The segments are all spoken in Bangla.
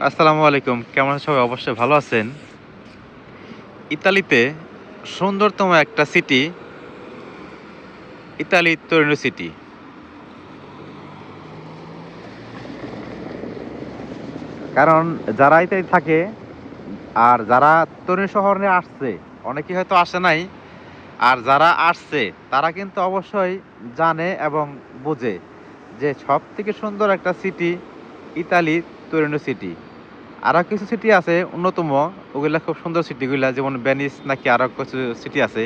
আসসালামু আলাইকুম। কেমন সবাই? অবশ্যই ভালো আছেন। ইতালিতে সুন্দরতম একটা সিটি ইতালি তরিনো সিটি কারণ যারা ইতালি থাকে, আর যারা তরুণ শহরে আসছে, অনেকেই হয়তো আসে নাই, আর যারা আসছে, তারা কিন্তু অবশ্যই জানে এবং বোঝে যে সব থেকে সুন্দর একটা সিটি ইতালি তরিনো সিটি। আরও কিছু সিটি আছে, অন্যতম, ওগুলা খুব সুন্দর সিটিগুলা যেমন ভেনিস নাকি আরও কিছু সিটি আছে,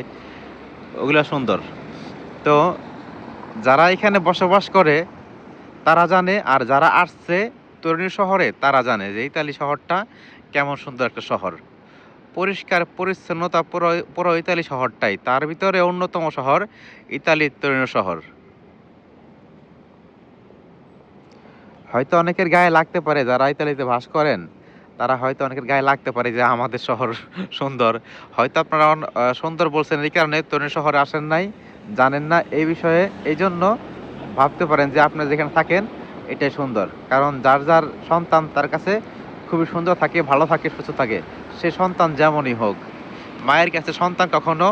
ওগুলা সুন্দর। তো যারা এখানে বসবাস করে, তারা জানে, আর যারা আসছে তরুণী শহরে, তারা জানে যে ইতালি শহরটা কেমন সুন্দর একটা শহর। পরিষ্কার, পরিচ্ছন্নতা পুরো পুরো ইতালি শহরটাই। তার ভিতরে অন্যতম শহর ইতালির তরুণ শহর। হয়তো অনেকের গায়ে লাগতে পারে, যারা ইতালিতে বাস করেন, তারা হয়তো অনেকের গায়ে লাগতে পারে যে আমাদের শহর সুন্দর। হয়তো আপনারা সুন্দর বলছেন, এই কারণে তরুণ শহরে আসেন নাই, জানেন না, এই বিষয়ে, এই জন্য ভাবতে পারেন যে আপনি যেখানে থাকেন, এটাই সুন্দর। কারণ যার যার সন্তান তার কাছে খুবই সুন্দর থাকে, ভালো থাকে, সুস্থ থাকে, সে সন্তান যেমনই হোক। মায়ের কাছে সন্তান কখনো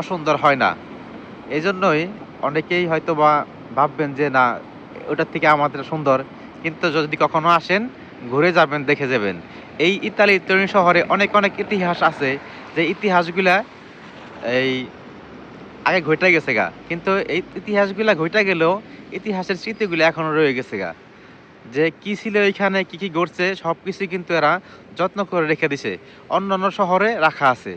অসুন্দর হয় না। এই জন্যই অনেকেই হয়তো বা ভাববেন যে না, ওটার থেকে আমাদের সুন্দর। কিন্তু যদি কখনো আসেন, ঘুরে যাবেন, দেখে যাবেন। এই ইতালি তরুণ শহরে অনেক অনেক ইতিহাস আছে যে ইতিহাসগুলা এই আগে ঘটে গেছে গা। কিন্তু এই ইতিহাসগুলা ঘটে গেলেও ইতিহাসের স্মৃতিগুলো এখনও রয়ে গেছে গা। যে কি ছিল এখানে কি কি ঘটছে সব কিছু কিন্তু এরা যত্ন করে রেখে দিছে। অন্য অন্য শহরে রাখা আছে।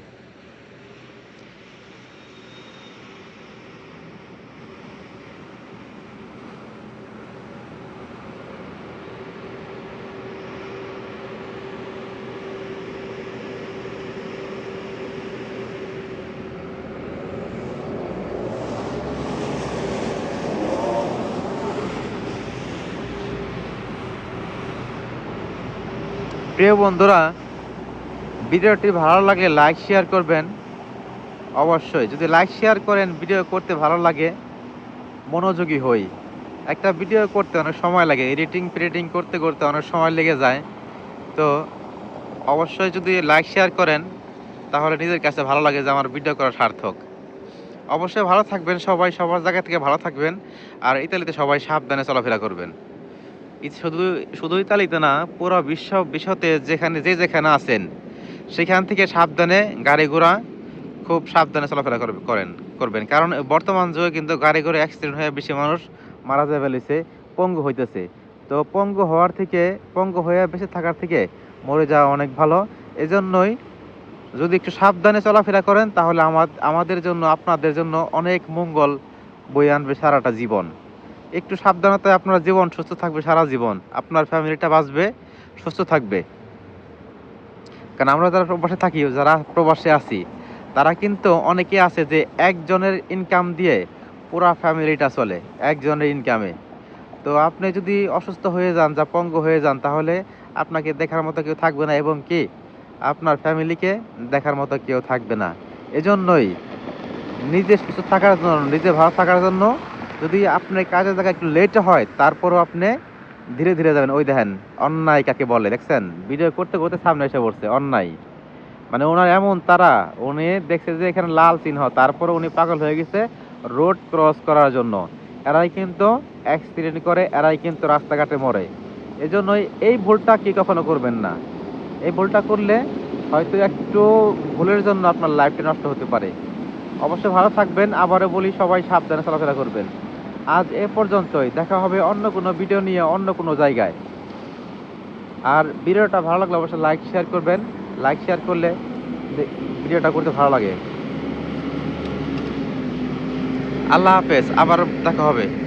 প্রিয় বন্ধুরা, ভিডিওটি ভালো লাগে লাইক শেয়ার করবেন। অবশ্যই, যদি লাইক শেয়ার করেন ভিডিও করতে ভালো লাগে, মনোযোগী হই। একটা ভিডিও করতে অনেক সময় লাগে এডিটিং ফিডিটিং করতে করতে অনেক সময় লেগে যায়। তো অবশ্যই যদি লাইক শেয়ার করেন, তাহলে নিজের কাছে ভালো লাগে যে আমার ভিডিও করা সার্থক। অবশ্যই ভালো থাকবেন সবাই, সবার জায়গা থেকে ভালো থাকবেন। আর ইতালিতে সবাই সাবধানে চলাফেরা করবেন। শুধু শুধু ইতালিতে না, পুরো বিশ্ব বিশ্বতে যেখানে, যে যেখানে আছেন, সেখান থেকে সাবধানে গাড়ি ঘোড়া খুব সাবধানে চলাফেরা করেন, করবেন। কারণ বর্তমান যুগে কিন্তু গাড়ি ঘোড়া অ্যাক্সিডেন্ট হয়ে বেশি মানুষ মারা যায় ফেলেছে, পঙ্গু হইতেছে। তো পঙ্গু হওয়ার থেকে, পঙ্গু হয়ে বেঁচে থাকার থেকে মরে যাওয়া অনেক ভালো। এজন্যই যদি একটু সাবধানে চলাফেরা করেন, তাহলে আমাদের জন্য, আপনাদের জন্য অনেক মঙ্গল বয়ে আনবে সারাটা জীবন। একটু সাবধানতায় আপনার জীবন সুস্থ থাকবে, সারা জীবন। আপনার ফ্যামিলিটা বাঁচবে, সুস্থ থাকবে। কারণ আমরা যারা প্রবাসে থাকি, যারা প্রবাসে আছি, তারা কিন্তু অনেকে আছে যে একজনের ইনকাম দিয়ে পুরা ফ্যামিলিটা চলে, একজনের ইনকামে তো আপনি যদি অসুস্থ হয়ে যান যা পঙ্গ হয়ে যান, তাহলে আপনাকে দেখার মতো কেউ থাকবে না এবং কি? আপনার ফ্যামিলিকে দেখার মতো কেউ থাকবে না। এজন্যই নিজে সুস্থ থাকার জন্য, নিজে ভালো থাকার জন্য যদি আপনার কাজের জায়গায় একটু লেট হয়, তারপরও আপনি ধীরে ধীরে যাবেন। ওই দেখেন, অন্যায় কাকে বলে, দেখছেন? ভিডিও করতে করতে সামনে এসে পড়ছে, অন্যায়। মানে ওনার এমন তারা, উনি দেখছে যে এখানে লাল চিহ্ন তারপরে উনি পাগল হয়ে গেছে রোড ক্রস করার জন্য। এরাই কিন্তু অ্যাক্সিডেন্ট করে, এরাই কিন্তু রাস্তাঘাটে মরে। এজন্যই এই ভুলটা কি কখনো করবেন না। এই ভুলটা করলে হয়তো একটু ভুলের জন্য আপনার লাইফটা নষ্ট হতে পারে। অবশ্যই ভালো থাকবেন, আবারও বলি, সবাই সাবধানে চলাফেরা করবেন। আজ এ পর্যন্তই। দেখা হবে অন্য কোনো ভিডিও নিয়ে অন্য কোনো জায়গায়। আর ভিডিওটা ভালো লাগলে অবশ্যই লাইক শেয়ার করবেন। লাইক শেয়ার করলে ভিডিওটা করতে ভালো লাগে। আল্লাহ হাফেজ, আবার দেখা হবে।